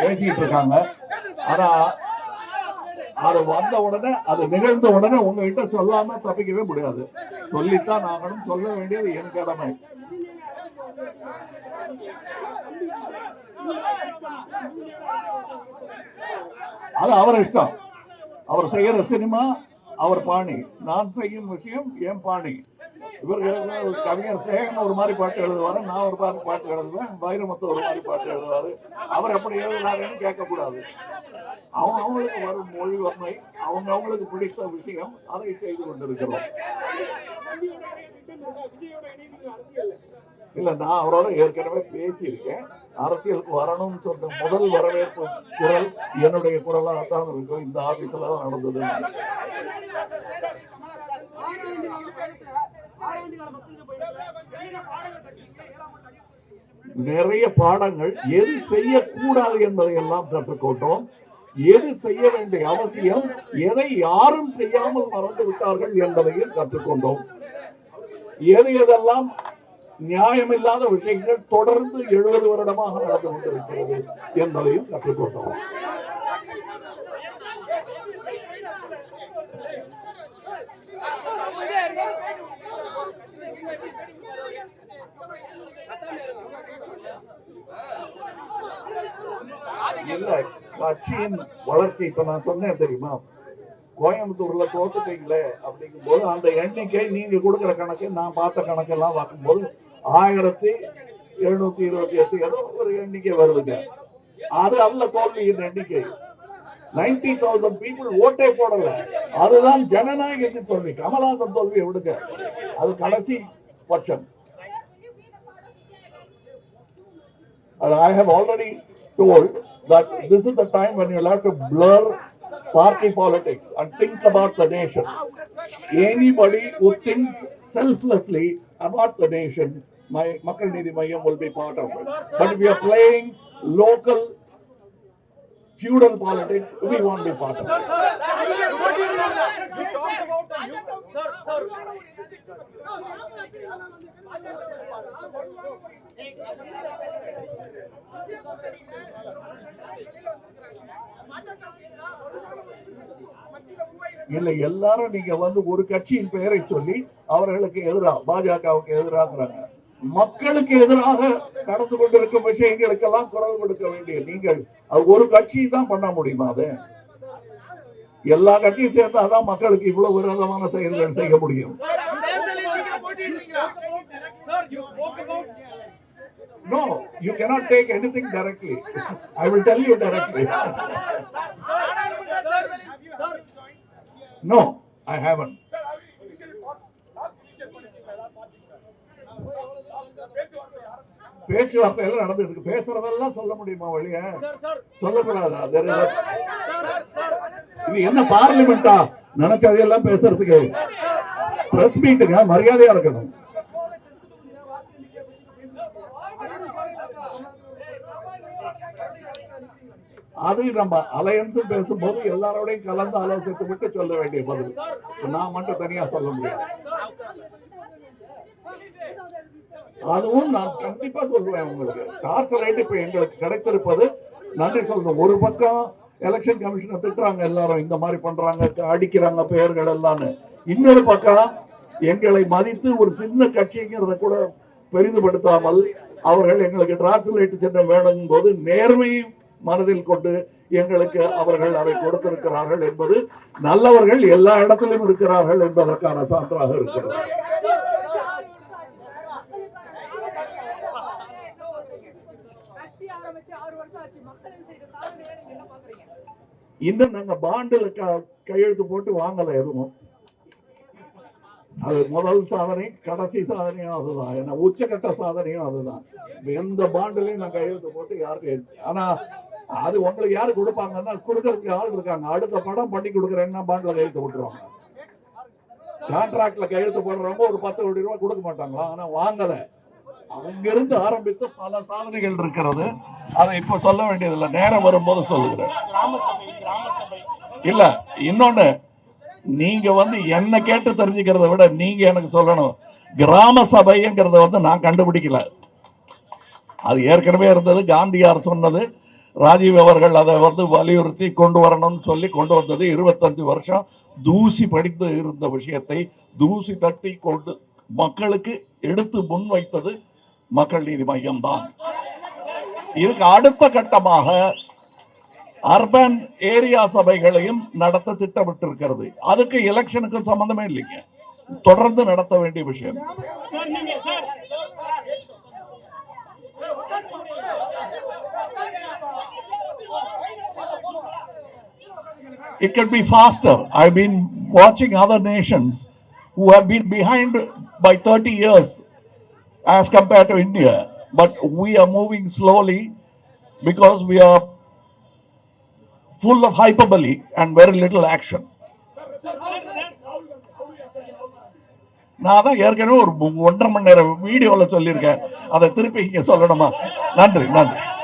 பேசிட்டு இருக்காங்க. ஆனா அது வந்த உடனே அது நிகழ்ந்த உடனே உங்ககிட்ட சொல்லாம தப்பிக்கவே முடியாது. சொல்லித்தான் ஆகணும் சொல்ல வேண்டியது என் கடமை. அது அவர் இஷ்டம். அவர் செய்யற சினிமா அவர் பாணி. நான் செய்யும் விஷயம் என் பாணி. இவர்கள் கவிஞர் சேகன் ஒரு மாதிரி பாட்டு எழுதுவாரு நான் ஒரு மாதிரி பாட்டு எழுதுவேன் வைரமுத்து ஒரு மாதிரி பாட்டு எழுதுவாரு. அவர் எப்படி எழுதுனாருன்னு கேட்கக்கூடாது. அவங்க அவங்களுக்கு வரும் மொழி வன்மை அவங்க அவங்களுக்கு பிடித்த விஷயம் அதை செய்து கொண்டிருக்கிறோம். இல்ல நான் அவரோட ஏற்கனவே பேசியிருக்கேன். அரசியலுக்கு வரணும்னு சொன்ன முதல் வரவேற்பு குரல் என்னுடைய குரலாக தான் இருக்கும் இந்த ஆபீஸ்ல தான் நடந்தது. நிறைய பாடங்கள் எது செய்யக்கூடாது என்பதை எல்லாம் கற்றுக்கொண்டோம். எது செய்ய வேண்டிய அவசியம் எதை யாரும் செய்யாமல் மறந்து விட்டார்கள் என்பதையும் கற்றுக்கொண்டோம். எது எதெல்லாம் நியாயமில்லாத விஷயங்கள் தொடர்ந்து எழுபது வருடமாக நடந்து கொண்டிருக்கிறது என்பதையும் கற்றுக்கொண்டோம். கட்சியின் வளர்ச்சி இப்ப நான் சொன்னேன் தெரியுமா? கோயம்புத்தூர்ல தோத்துட்டீங்களே அப்படிங்கும் போது அந்த எண்ணிக்கை நீங்க கொடுக்கிற கணக்கு நான் பார்த்த கணக்கெல்லாம் பார்க்கும்போது ஆயிரத்தி எழுநூத்தி இருபத்தி எட்டு ஏதோ ஒரு எண்ணிக்கை வருதுங்க. அது அல்ல தோல்வியின் எண்ணிக்கை. நைன்டி தௌசண்ட் பீப்புள் ஓட்டே போடல. அதுதான் ஜனநாயகத்தின் தோல்வி. கமலாசன் தோல்வியை விடுங்க. அது கடைசி பட்சம். And I have already told that this is the time when you'll have to blur party politics and think about the nation. Anybody who thinks selflessly about the nation, my Nidhi Mayam will be part of it. But if we are playing local feudal politics, we won't be part of it. இல்லை எல்லாரும் நீங்க வந்து ஒரு கட்சியின் பெயரை சொல்லி அவர்களுக்கு எதிராக பாஜகவுக்கு எதிராகிறாங்க. மக்களுக்கு எதிராக நடந்து கொண்டிருக்கும் விஷயங்களுக்கெல்லாம் குரல் கொடுக்க வேண்டிய நீங்கள் அது ஒரு கட்சி தான் பண்ண முடியுமா அது? எல்லா கட்சியும் சேர்ந்தாதான் மக்களுக்கு இவ்வளவு விரோதமான செயல்கள் செய்ய முடியும். No, you cannot take anything directly. I will tell you directly. No, I haven't. பேச்சுவார்த்தை எல்லாம் நடந்துட்டு இருக்கு பேசுறதெல்லாம் சொல்ல முடியுமா வழிய சொல்லக்கூடாதா. இது என்ன பார்லிமெண்டா நினைச்சதையெல்லாம் பேசுறதுக்கு பிரஸ் மீட்டுங்க மரியாதையா இருக்கணும் அதை நம்ம அலையன்ஸ் பேசும்போது எல்லாரோடையும் கலந்து ஆலோசித்து விட்டு சொல்ல வேண்டிய பதில். நான் மட்டும் தனியா சொல்ல முடியாது. அதுவும் நான் கண்டிப்பா சொல்லுவேன் உங்களுக்கு. டார்ச் ரைட் இப்ப எங்களுக்கு கிடைத்திருப்பது நன்றி சொல்லணும். ஒரு பக்கம் எலெக்ஷன் கமிஷனை திட்டுறாங்க எல்லாரும் இந்த மாதிரி பண்றாங்க அடிக்கிறாங்க பெயர்கள் எல்லாம்னு. இன்னொரு பக்கம் எங்களை மதித்து ஒரு சின்ன கட்சிங்கிறத கூட பெரிதுபடுத்தாமல் அவர்கள் எங்களுக்கு டார்ச் லைட் சின்னம் வேணுங்கும் போது நேர்மையும் மனதில் கொண்டு எங்களுக்கு அவர்கள் அதை கொடுத்திருக்கிறார்கள் என்பது நல்லவர்கள் எல்லா இடத்திலும் இருக்கிறார்கள் என்பதற்கான சான்றாக இருக்கிறது. இன்னும் நாங்க பாண்டுல க- கையெழுத்து போட்டு வாங்கல எதுவும். அது முதல் சாதனை கடைசி சாதனையும் அதுதான். ஏன்னா உச்சகட்ட சாதனையும் அதுதான். எந்த பாண்டிலையும் நான் கையெழுத்து போட்டு யாருக்கும் ஆனா அது உங்களுக்கு யாரு கொடுப்பாங்கன்னா கொடுக்கறதுக்கு ஆள் இருக்காங்க. அடுத்த படம் பண்ணி கொடுக்குறேன்னா பாண்டில் கையெழுத்து போட்டுருவாங்க. கான்ட்ராக்ட்ல கையெழுத்து போடுறவங்க ஒரு பத்து கோடி ரூபாய் கொடுக்க மாட்டாங்களா? ஆனா வாங்கல. அங்கிருந்து ஆரம்பித்து பல சாதனைகள் இருக்கிறது. அதை இப்ப சொல்ல வேண்டியதில்லை. நேரம் வரும்போது சொல்லுகிறேன். இல்ல இன்னொன்னு நீங்க வந்து என்ன கேட்டு தெரிஞ்சுக்கிறத விட நீங்க எனக்கு சொல்லணும். கிராம சபைங்கிறத வந்து நான் கண்டுபிடிக்கல. அது ஏற்கனவே இருந்தது காந்தியார் சொன்னது. ராஜீவ் அவர்கள் அதை வந்து வலியுறுத்தி கொண்டு வரணும்னு சொல்லி கொண்டு வந்தது. இருபத்தஞ்சு வருஷம் தூசி படித்து இருந்த விஷயத்தை தூசி தட்டி கொண்டு மக்களுக்கு எடுத்து முன்வைத்தது மக்கள் நீதி மையம் தான் இதுக்கு அடுத்த கட்டமாக அர்பன் ஏரியா சபைகளையும் நடத்த திட்டமிட்டிருக்கிறது அதுக்கு எலெக்ஷனுக்கு சம்பந்தமே இல்லைங்க தொடர்ந்து நடத்த வேண்டிய விஷயம் it can be faster. I've been watching other nations who have been behind by 30 years as compared to India. But we are moving slowly because we are full of hyperbole and very little action. நான் தான் ஏற்கனவே ஒரு ஒன்றரை மணி நேரம் வீடியோவில் சொல்லியிருக்கேன். அதை திருப்பி இங்கே சொல்லணுமா? நன்றி நன்றி.